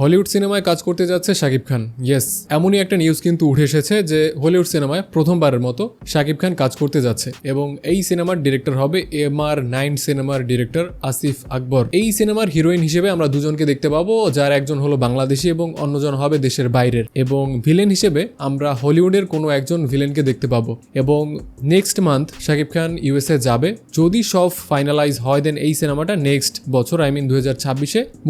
Hollywood সিনেমায় কাজ করতে যাচ্ছে শাকিব খান। ইয়েস এমনই একটা নিউজ কিন্তু উঠে এসেছে যে হলিউড সিনেমায় প্রথমবারের মতো শাকিব খান কাজ করতে যাচ্ছে এবং এই সিনেমার ডিরেক্টর হবে এম আর নাইন সিনেমার ডিরেক্টর আসিফ আকবর। এই সিনেমার হিরোইন হিসেবে আমরা দুজনকে দেখতে পাবো, যার একজন হলো বাংলাদেশি এবং অন্যজন হবে দেশের বাইরের। এবং ভিলেন হিসেবে আমরা হলিউডের কোনো একজন ভিলেনকে দেখতে পাবো। এবং next month Shakib Khan USA যাবে। যদি সব ফাইনালাইজ হয় দেন এই সিনেমাটা নেক্সট বছর আই মিন দু হাজার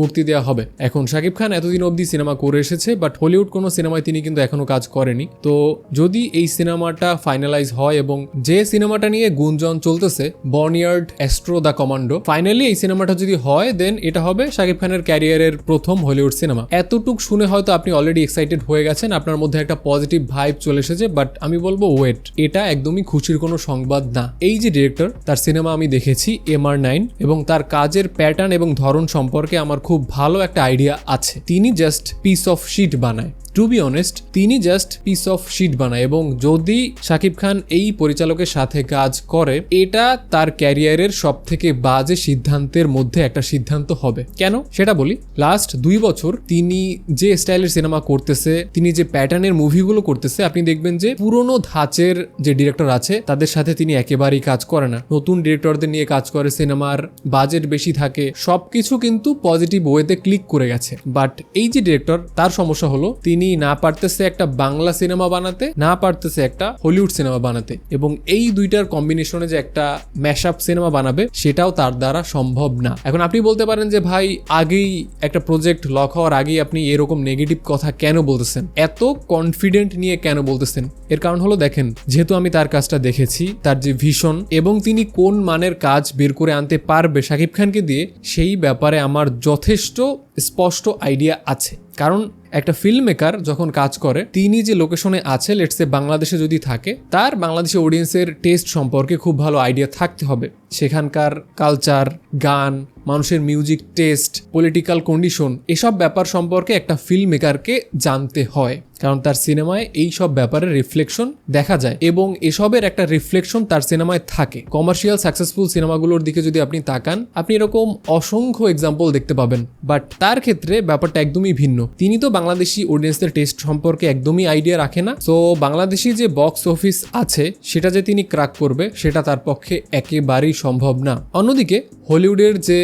মুক্তি দেওয়া হবে। এখন শাকিব খান এতদিন অবধি সিনেমা করে এসেছে বাট হলিউড কোনো সিনেমায় তিনি কিন্তু এখনও কাজ করেনি। তো যদি এই সিনেমাটা ফাইনালাইজ হয় এবং যে সিনেমাটা নিয়ে গুঞ্জন চলতেছে বর্নিয়ার্ড অ্যাস্ট্রো দ্য কমান্ডো ফাইনালি এই সিনেমাটা যদি হয় দেন এটা হবে শাকিব খানের ক্যারিয়ারের প্রথম হলিউড সিনেমা। এতটুক শুনে হয়তো আপনি অলরেডি এক্সাইটেড হয়ে গেছেন, আপনার মধ্যে একটা পজিটিভ ভাইব চলে এসেছে বাট আমি বলব ওয়েট এটা একদমই খুশির কোনো সংবাদ না। এই যে ডিরেক্টর তার সিনেমা আমি দেখেছি এম আর নাইন এবং তার কাজের প্যাটার্ন এবং ধরন সম্পর্কে আমার খুব ভালো একটা আইডিয়া আছে। তিনি জাস্ট পিস অফ শিট বানায়। টু বি অনেস্ট তিনি জাস্ট পিস অফ শিট বানায় এবং যদি শাকিব খান এই পরিচালকের সাথে কাজ করে, এটা তার ক্যারিয়ারের সব থেকে বাজে সিদ্ধান্তের মধ্যে একটা সিদ্ধান্ত হবে। কেন? সেটা বলি। লাস্ট দুই বছর তিনি যে স্টাইলের সিনেমা করতেছে, তিনি যে প্যাটার্নের মুভিগুলো করতেছে, আপনি দেখবেন যে পুরনো ধাঁচের যে ডিরেক্টর আছে, তাদের সাথে তিনি একেবারেই কাজ করে না। নতুন ডিরেক্টরদের নিয়ে কাজ করে সিনেমার বাজেট বেশি থাকে, সবকিছু কিন্তু পজিটিভ ওয়েতে ক্লিক করে গেছে। বাট এই যে ডিরেক্টর তার সমস্যা হলো, তিনি না পারতেছে একটা বাংলা সিনেমা বানাতে, না পারতেছে একটা হলিউড সিনেমা বানাতে। এবং এই দুইটার কম্বিনেশনে যে একটা ম্যাশ আপ সিনেমা বানাবে, সেটাও তার দ্বারা সম্ভব না। এখন আপনি বলতে পারেন যে, ভাই, আগেই একটা প্রজেক্ট লক হওয়ার আগেই আপনি এরকম নেগেটিভ কথা কেন বলতেছেন? এত কনফিডেন্ট নিয়ে কেন বলতেছেন? এর কারণ হলো, দেখেন, যেহেতু আমি তার কাজটা দেখেছি, তার যে ভীষণ এবং তিনি কোন মানের কাজ বের করে আনতে পারবে শাকিব খানকে দিয়ে, সেই ব্যাপারে আমার যথেষ্ট স্পষ্ট আইডিয়া আছে। কারণ একটা ফিল্ম মেকার যখন কাজ করে, তিনি যে লোকেশনে আছে লেটসে বাংলাদেশে যদি থাকে, তার বাংলাদেশি অডিয়েন্সের টেস্ট সম্পর্কে খুব ভালো আইডিয়া থাকতে হবে। সেখানকার কালচার গান, মানুষের মিউজিক টেস্ট পলিটিক্যাল কন্ডিশন এসব ব্যাপার সম্পর্কে একটা ফিল্ম মেকারকে জানতে হয়। কারণ তার সিনেমায় এই সব ব্যাপারে রিফ্লেকশন দেখা যায় এবং এসবের একটা রিফ্লেকশন তার সিনেমায় থাকে। কমার্শিয়াল সাকসেসফুল সিনেমাগুলোর দিকে যদি আপনি তাকান, আপনি এরকম অসংখ্য এক্সাম্পল দেখতে পাবেন। বাট তার ক্ষেত্রে ব্যাপারটা একদমই ভিন্ন। তিনি তো বাংলাদেশি অডিয়েন্সদের টেস্ট সম্পর্কে একদমই আইডিয়া রাখে না। সো বাংলাদেশি যে বক্স অফিস আছে, সেটা যে তিনি ক্রাক করবে, সেটা তার পক্ষে একেবারেই সম্ভব না। অন্যদিকে হলিউডের যে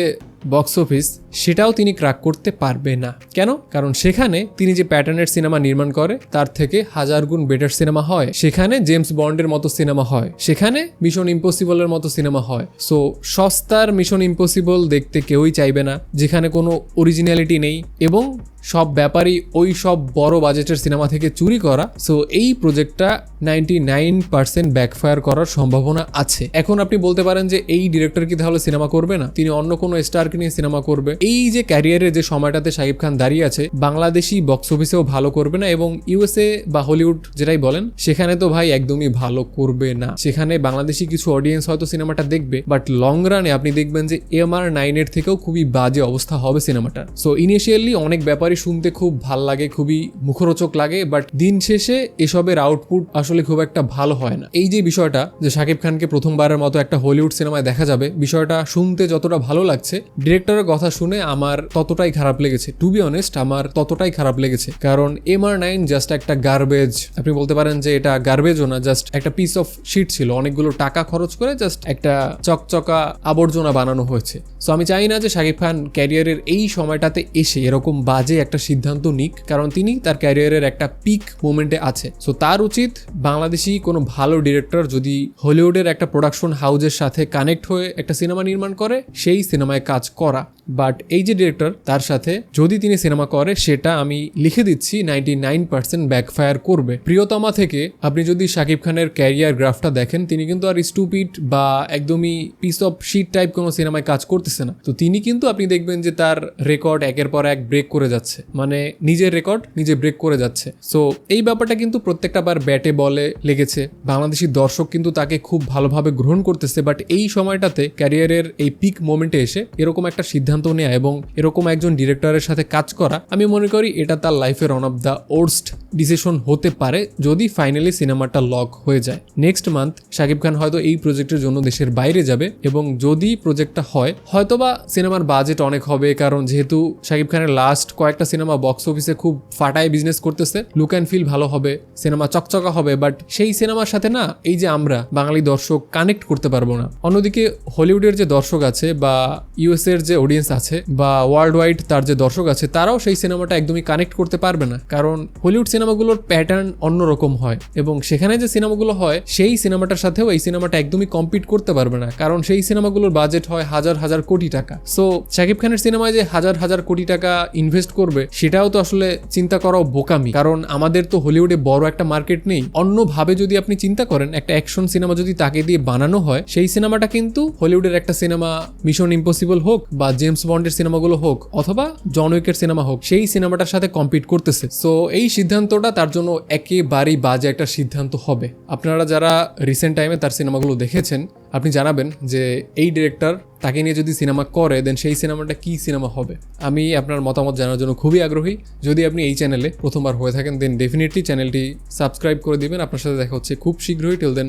বক্স অফিস সেটাও তিনি ক্রাক করতে পারবে না। কেন? কারণ সেখানে তিনি যে প্যাটার্নের সিনেমা নির্মাণ করে, তার থেকে হাজার গুণ বেটার সিনেমা হয়। সেখানে জেমস বন্ডের মতো সিনেমা হয়। সেখানে মিশন ইম্পসিবলের মতো সিনেমা হয়। সো সস্তার মিশন ইম্পসিবল দেখতে কেউই চাইবে না, যেখানে কোনো অরিজিনালিটি নেই এবং সব ব্যাপারই ওই সব বড় বাজেটের সিনেমা থেকে চুরি করা। সো এই প্রজেক্টটা নাইনটি নাইন পার্সেন্ট ব্যাকফায়ার করার সম্ভাবনা আছে। এখন আপনি বলতে পারেন যে এই ডিরেক্টর কি তাহলে সিনেমা করবে না? তিনি অন্য কোনো স্টারকে নিয়ে সিনেমা করবে। এই যে ক্যারিয়ারের যে সময়টাতে শাকিব খান দাঁড়িয়ে আছে, বাংলাদেশি বক্স অফিসেও ভালো করবে না এবং ইউএসএ বা হলিউড যেটাই বলেন, সেখানে তো ভাই একদমই ভালো করবে না। সেখানে বাংলাদেশি কিছু অডিয়েন্স হয়তো সিনেমাটা দেখবে বাট লং রানে আপনি দেখবেন যে এম আর নাইনের থেকেও খুবই বাজে অবস্থা হবে সিনেমাটা। সো ইনিশিয়ালি অনেক ব্যাপারই শুনতে খুব ভালো লাগে, খুবই মুখরোচক লাগে বাট দিন শেষে এসবের আউটপুট আসলে খুব একটা ভালো হয় না। এই যে বিষয়টা যে শাকিব খানকে প্রথমবারের মতো একটা হলিউড সিনেমায় দেখা যাবে, বিষয়টা শুনতে যতটা ভালো লাগছে ডিরেক্টরের কথা শুনে আমার ততটাই খারাপ লেগেছে। টু বি অনেস্ট আমার ততটাই খারাপ লেগেছে। কারণ এম আর নাইন জাস্ট একটা গার্বেজ আপনি বলতে পারেন যে এটা গার্বেজও না জাস্ট একটা পিস অফ শিট ছিল। অনেকগুলো টাকা খরচ করে জাস্ট একটা চকচকা আবর্জনা বানানো হয়েছে। সো আমি চাই না যে শাকিব খান ক্যারিয়ারের এই সময়টাতে এসে এরকম বাজে একটা সিদ্ধান্ত নিক, কারণ তিনি তার ক্যারিয়ারের একটা পিক মোমেন্টে আছে। সো তার উচিত বাংলাদেশি কোনো ভালো ডিরেক্টর যদি হলিউডের একটা প্রোডাকশন হাউজের সাথে কানেক্ট হয়ে একটা সিনেমা নির্মাণ করে, সেই সিনেমায় কাজ করা। বাট এই যে ডিরেক্টর তার সাথে যদি তিনি সিনেমা করে, সেটা আমি লিখে দিচ্ছি নাইনটি নাইন পার্সেন্ট ব্যাকফায়ার করবে। প্রিয়তমা থেকে আপনি যদি শাকিব খানের ক্যারিয়ার গ্রাফটা দেখেন, তিনি কিন্তু আর স্টুপিড বা একদমই পিস অফ শিট টাইপ কোনো সিনেমায় কাজ করতেছে না। তো তিনি কিন্তু আপনি দেখবেন যে তার রেকর্ড একের পর এক ব্রেক করে যাচ্ছে। মানে নিজের রেকর্ড নিজে ব্রেক করে যাচ্ছে। সো এই ব্যাপারটা কিন্তু প্রত্যেকটা বার ব্যাটে বলে লেগেছে। বাংলাদেশি দর্শক কিন্তু তাকে খুব ভালোভাবে গ্রহণ করতেছে। বাট এই সময়টাতে ক্যারিয়ারের এই পিক মোমেন্টে এসে এরকম একটা সিদ্ধান্ত সিদ্ধান্ত নেওয়া এবং এরকম একজন ডিরেক্টরের সাথে কাজ করা, আমি মনে করি এটা তার লাইফের one of the worst decision হতে পারে যদি ফাইনালি সিনেমাটা লক হয়ে যায়। নেক্সট মান্থ শাকিব খান হয়তো এই প্রজেক্টের জন্য দেশের বাইরে যাবে এবং যদি প্রজেক্টটা হয়, হয়তোবা সিনেমার বাজেট অনেক হবে কারণ যেহেতু শাকিব খানের লাস্ট কয়েকটা সিনেমা বক্স অফিসে খুব ফাটায় বিজনেস করতেছে লুক অ্যান্ড ফিল ভালো হবে, সিনেমা চকচকা হবে বাট সেই সিনেমার সাথে না, এই যে আমরা বাঙালি দর্শক কানেক্ট করতে পারব না। অন্যদিকে হলিউডের যে দর্শক আছে বা ইউএস এর যে অডিয়েন্স আছে বা ওয়ার্ল্ড ওয়াইড তার যে দর্শক আছে, তারাও সেই সিনেমাটা একদমই কানেক্ট করতে পারবে না। কারণ হলিউড সিনেমাগুলোর প্যাটার্ন অন্যরকম হয় এবং সেখানে যে সিনেমাগুলো হয়, সেই সিনেমাটার সাথেও এই সিনেমাটা একদমই কম্পিট করতে পারবে না। কারণ সেই সিনেমাগুলোর বাজেট হয় হাজার হাজার কোটি টাকা। সো শাকিব খানের সিনেমায় যে হাজার হাজার কোটি টাকা ইনভেস্ট করবে, সেটাও তো আসলে চিন্তা করাও বোকামি। কারণ আমাদের তো হলিউডে বড় একটা মার্কেট নেই। অন্যভাবে যদি আপনি চিন্তা করেন, একটা অ্যাকশন সিনেমা যদি তাকে দিয়ে বানানো হয়, সেই সিনেমাটা কিন্তু হলিউডের একটা সিনেমা মিশন ইম্পসিবল হোক বা জেমস বন্ডের সিনেমাগুলো হোক অথবা জন উইকের সিনেমা হোক, সেই সিনেমাটার সাথে কম্পিট করতেছে। সো এই সিদ্ধান্তটা তার জন্য একেবারেই বাজে একটা সিদ্ধান্ত হবে। আপনারা যারা রিসেন্ট টাইমে তার সিনেমাগুলো দেখেছেন, আপনি জানাবেন যে এই ডিরেক্টর তাকে নিয়ে যদি সিনেমা করে দেন সেই সিনেমাটা কি সিনেমা হবে? আমি আপনার মতামত জানার জন্য খুবই আগ্রহী। যদি আপনি এই চ্যানেলে প্রথমবার হয়ে থাকেন দেন ডেফিনেটলি চ্যানেলটি সাবস্ক্রাইব করে দিবেন। আপনার সাথে দেখা হচ্ছে খুব শীঘ্রই। Till then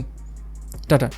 tata.